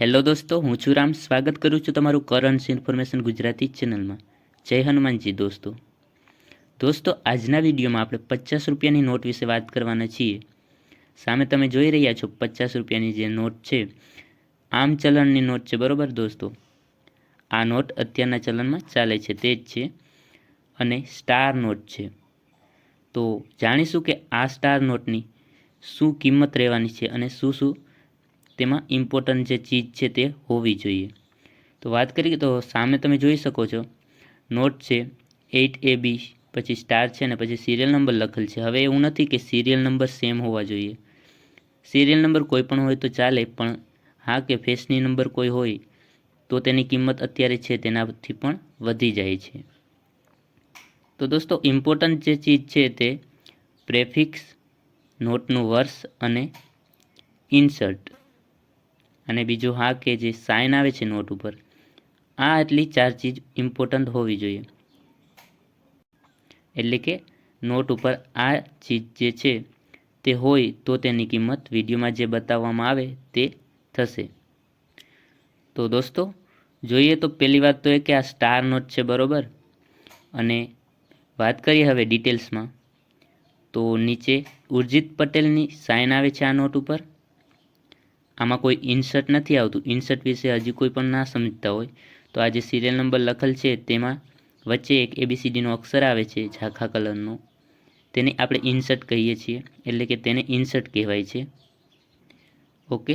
Hello દોસ્તો, હું છું રામ. સ્વાગત કરું છું તમારું કરન્સ ઇન્ફોર્મેશન ગુજરાતી ચેનલમાં જય હનુમાનજી દોસ્તો. દોસ્તો, આજના વિડીયોમાં આપણે પચાસ રૂપિયાની નોટ વિશે વાત કરવાના છીએ. સામે તમે જોઈ રહ્યા છો પચાસ રૂપિયાની જે નોટ છે, આમ ચલણની નોટ છે, બરાબર દોસ્તો? આ નોટ અત્યારના ચલણમાં ચાલે છે, તે જ છે અને સ્ટાર નોટ છે. તો જાણીશું કે આ સ્ટાર નોટની શું કિંમત રહેવાની છે અને શું શું તેમાં ઇમ્પોર્ટન્ટ જે ચીજ છે તે હોવી જોઈએ. તો વાત કરીએ તો સામે તમે જોઈ શકો છો નોટ છે એઇટ એ બી પછી સ્ટાર છે ને પછી સિરિયલ નંબર લખેલ છે. હવે એવું નથી કે સિરિયલ નંબર સેમ હોવા જોઈએ. સિરિયલ નંબર કોઈ પણ હોય તો ચાલે, પણ હા કે ફેસની નંબર કોઈ હોય, તો તેની કિંમત અત્યારે છે તેનાથી પણ વધી જાય છે. તો દોસ્તો ઇમ્પોર્ટન્ટ જે ચીજ છે તે પ્રેફિક્સ નોટનું વર્ષ અને ઇન્સર્ટ અને બીજું હા કે જે સાઇન આવે છે નોટ ઉપર, આ એટલી ચાર ચીજ ઇમ્પોર્ટન્ટ હોવી જોઈએ. એટલે કે નોટ ઉપર આ ચીજ જે છે તે હોય તો તેની કિંમત વિડીયોમાં જે બતાવવામાં આવે તે થશે. તો દોસ્તો, જોઈએ તો પહેલી વાત તો એ કે આ સ્ટાર નોટ છે બરોબર? અને વાત કરીએ હવે ડિટેલ્સમાં તો નીચે ઉર્જિત પટેલની સાઇન આવે છે આ નોટ ઉપર. આમાં કોઈ ઇન્સર્ટ નથી આવતું. ઇન્સર્ટ વિશે હજી કોઈ પણ ના સમજતા હોય. તો આ જે સિરિયલ નંબર લખેલ છે તેમાં વચ્ચે એક એબીસીડીનો અક્ષર આવે છે ઝાખા કલરનો તેને આપણે ઇન્સર્ટ કહીએ છીએ. એટલે કે તેને ઇન્સર્ટ કહેવાય છે. ઓકે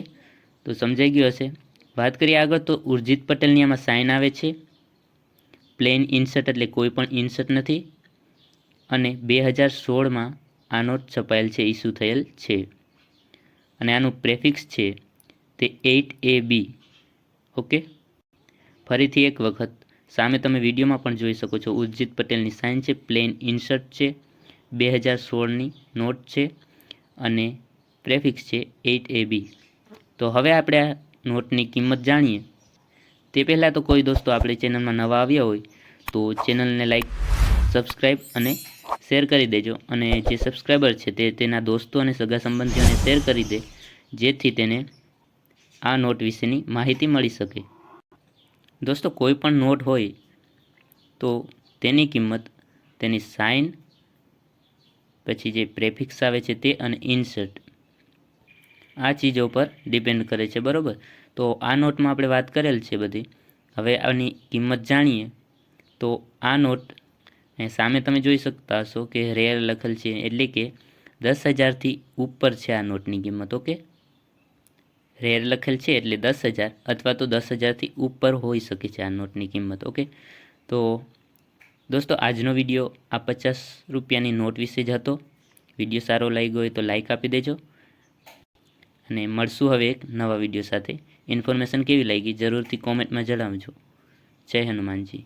તો સમજાઈ ગયું હશે. વાત કરીએ આગળ તો ઉર્જિત પટેલની આમાં સાઇન આવે છે. પ્લેન ઇન્સર્ટ એટલે કોઈ પણ ઇન્સર્ટ નથી. અને બે હજાર સોળમાં આ નોટ છપાયેલ છે ઇસ્યુ થયેલ છે. અને આનું પ્રેફિક્સ છે. તે એઇટ એ બી ઓકે ફરીથી એક વખત. સામે તમે વિડીયોમાં પણ જોઈ શકો છો, ઉર્જિત પટેલની સાઇન છે પ્લેન ઇન્સર્ટ છે બે હજાર સોળની નોટ છે અને પ્રેફિક્સ છે એઇટ એ બી તો હવે આપણે આ નોટની કિંમત જાણીએ. તે પહેલાં તો કોઈ દોસ્તો આપણી ચેનલમાં નવા આવ્યા હોય, તો ચેનલને લાઈક સબસ્ક્રાઈબ અને શેર કરી દેજો. અને જે સબસ્ક્રાઈબર છે તે તેના દોસ્તો અને સગા સંબંધીઓને શેર કરી દે, જેથી તેને આ નોટ વિશેની માહિતી મળી શકે. દોસ્તો, કોઈ પણ નોટ હોય તો તેની કિંમત, તેની સાઇન, પછી જે પ્રેફિક્સ આવે છે તે અને ઇન્સર્ટ. આ ચીજો પર ડિપેન્ડ કરે છે, બરાબર? તો આ નોટમાં આપણે વાત કરેલ છે બધી. હવે આની કિંમત જાણીએ. તો આ નોટ સામે તમે જોઈ શકતા હશો કે રેર લખેલ છે એટલે કે દસ હજારથી ઉપર છે આ નોટની કિંમત, ઓકે? રેર લખેલ છે એટલે દસ હજાર અથવા તો દસ હજારથી ઉપર હોઈ શકે છે આ નોટની કિંમત, ઓકે? તો દોસ્તો, આજનો વીડિયો આ પચાસ રૂપિયાની નોટ વિશે જ હતો. વીડિયો સારો લાગ્યો હોય તો લાઈક આપી દેજો. અને મળશું હવે એક નવા વીડિયો સાથે. ઇન્ફોર્મેશન કેવી લાગી જરૂરથી કોમેન્ટમાં જણાવજો. જય હનુમાનજી.